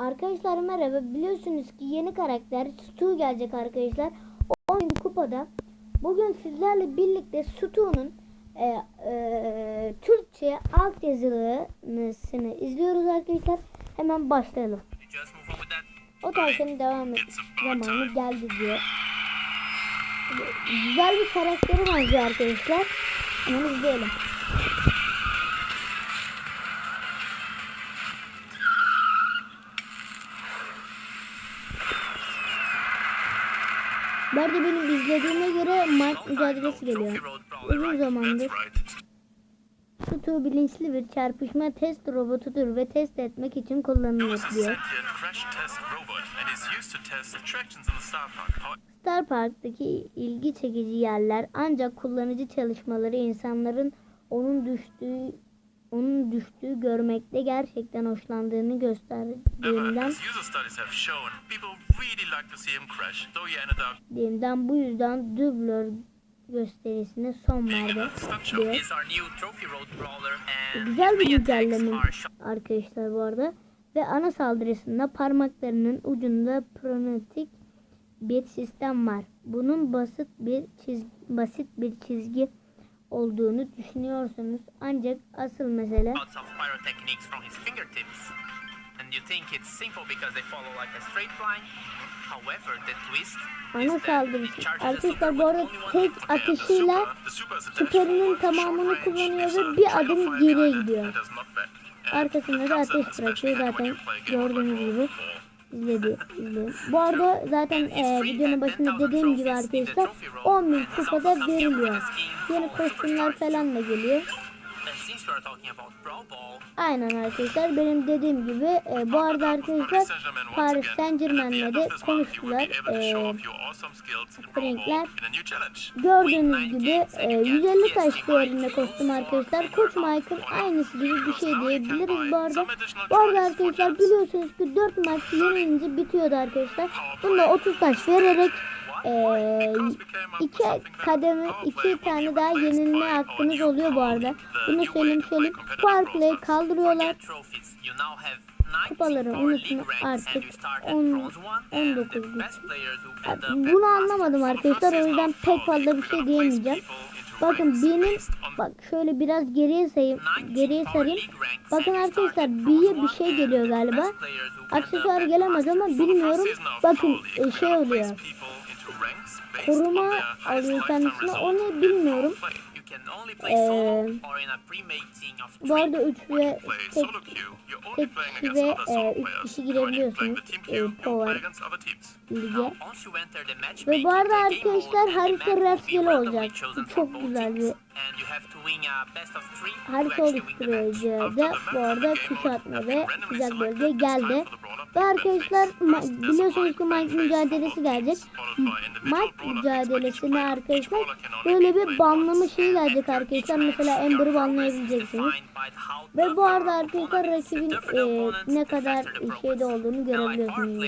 Arkadaşlar merhaba. Biliyorsunuz ki yeni karakter Stu gelecek arkadaşlar. 10 kupada. Bugün sizlerle birlikte Stu'nun e, e, Türkçe altyazılısını izliyoruz arkadaşlar. Hemen başlayalım. O tavsiyenin devam et zamanı geldi diyor. Güzel bir karakteri benziyor arkadaşlar. Hemen izleyelim. Bu arada benim izlediğime göre Mike mücadelesi geliyor. Uzun zamandır Stu bilinçli bir çarpışma test robotudur ve test etmek için a diyor. Star Park'taki ilgi çekici yerler ancak kullanıcı çalışmaları insanların onun düştüğü onun düştüğü görmekte gerçekten hoşlandığını up diğimden bu yüzden dublör gösterisine son verdi diyor. And Güzel bir güncelleme arkadaşlar bu arada. Ve ana saldırısında parmaklarının ucunda pronotik bir sistem var. Bunun basit bir çizgi, basit bir çizgi olduğunu düşünüyorsunuz. Ancak asıl mesele ana saldırısı. Arkadaşlar bu arada tek atışıyla süperinin tamamını kullanıyor ve bir adım geriye gidiyor. Arkasında da ateş bırakıyor zaten gördüğünüz gibi. İzledi. Bu arada zaten e, videonun başında 10,000 dediğim gibi arkadaşlar trophy roll. 10 bin And he's also kupada veriliyor. Yeni kostümler falan da geliyor. Aynen arkadaşlar benim dediğim gibi e, bu arada arkadaşlar Paris Saint Germain'le de konuştular. E, Frankler gördüğünüz gibi e, 150 taş değerinde kostüm arkadaşlar. Koç Michael aynısı gibi bir şey diyebiliriz bu arada. Bu arada arkadaşlar biliyorsunuz ki 4 maç yenilince bitiyordu arkadaşlar. Bunda 30 taş vererek e, iki kademe iki tane daha yenilme hakkınız oluyor bu arada. Bunu söyleyeyim söyleyeyim. Farklı kaldırıyorlar. get trophies. You now have 19 Kupaları ranks artık. and you start at On- bronze one and 19 the güç. best players who Ya, end up at Bunu anlamadım arkadaşlar o yüzden pek fazla bir şey diyemeyeceğim. Bakın benim bak şöyle biraz geriye sayayım 19 geriye sarayım. Bakın arkadaşlar B'ye bir şey geliyor galiba. Aksesuar gelemez ama bilmiyorum. Bakın e, şey oluyor. Koruma alıyor kendisine. O ne bilmiyorum. Ee, Bu arada 3 ve tek, tek kişi ve 3 kişi girebiliyorsunuz e, Power Lig'e. Ve bu arada arkadaşlar harita rastgele olacak. Çok güzel bir harita da bu arada kuşatma ve sıcak bölge geldi. Ve arkadaşlar biliyorsunuz ki Mike mücadelesi gelecek. Mike mücadelesine arkadaşlar böyle bir banlama şeyi gelecek arkadaşlar. Mesela Ember'ı banlayabileceksiniz. Ve bu arada arkadaşlar rakibin e, ne kadar şeyde olduğunu görebiliyorsunuz.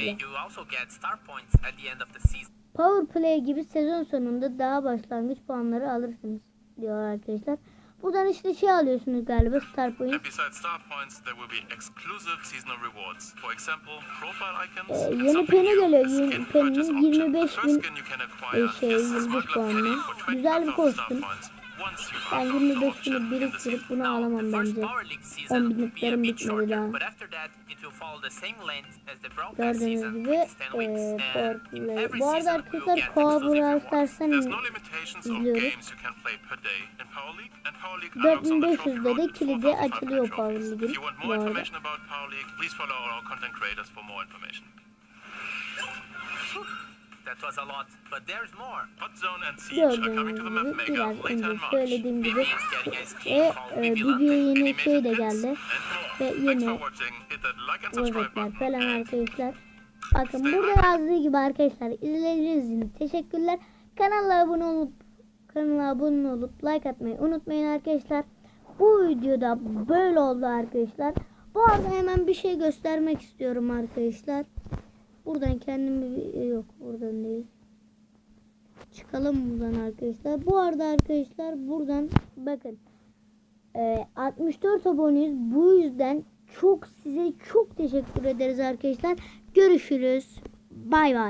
Power Play gibi sezon sonunda daha başlangıç puanları alırsınız diyor arkadaşlar. Buradan işte şey alıyorsunuz galiba Star points. Ee, yeni new geliyor. Yeni peninin option. 25 First bin e, şey is the 25 Smuggler puanlı. Güzel bir 25,000 star kostüm. Ben unlock the 25 auction bini in the biriktirip bunu alamam bence. 10 binliklerim bitmedi daha. Gördüğünüz gibi e. Bu arada arkadaşlar Brawl Stars'tan izliyoruz. games you can play per day in Power League, and Power League unlocks on the 4500'de trophy de road kilidi 4,500 açılıyor. Power League'in bu arada. That was a lot, but there's more. Hot Zone and Siege are coming to the map maker later in March. söylediğim gibi ve e, London. yeni şey de geldi. Ve efektler button. falan And arkadaşlar. Bakın burada yazdığı gibi arkadaşlar izlediğiniz için teşekkürler. Kanala abone olup kanala abone olup like atmayı unutmayın arkadaşlar. Bu videoda böyle oldu arkadaşlar. Bu arada hemen bir şey göstermek istiyorum arkadaşlar. Buradan kendimi bir- yok buradan değil. Çıkalım buradan arkadaşlar. Bu arada arkadaşlar buradan bakın. Ee, 64 aboneyiz. Bu yüzden çok size çok teşekkür ederiz arkadaşlar. Görüşürüz. Bay bay.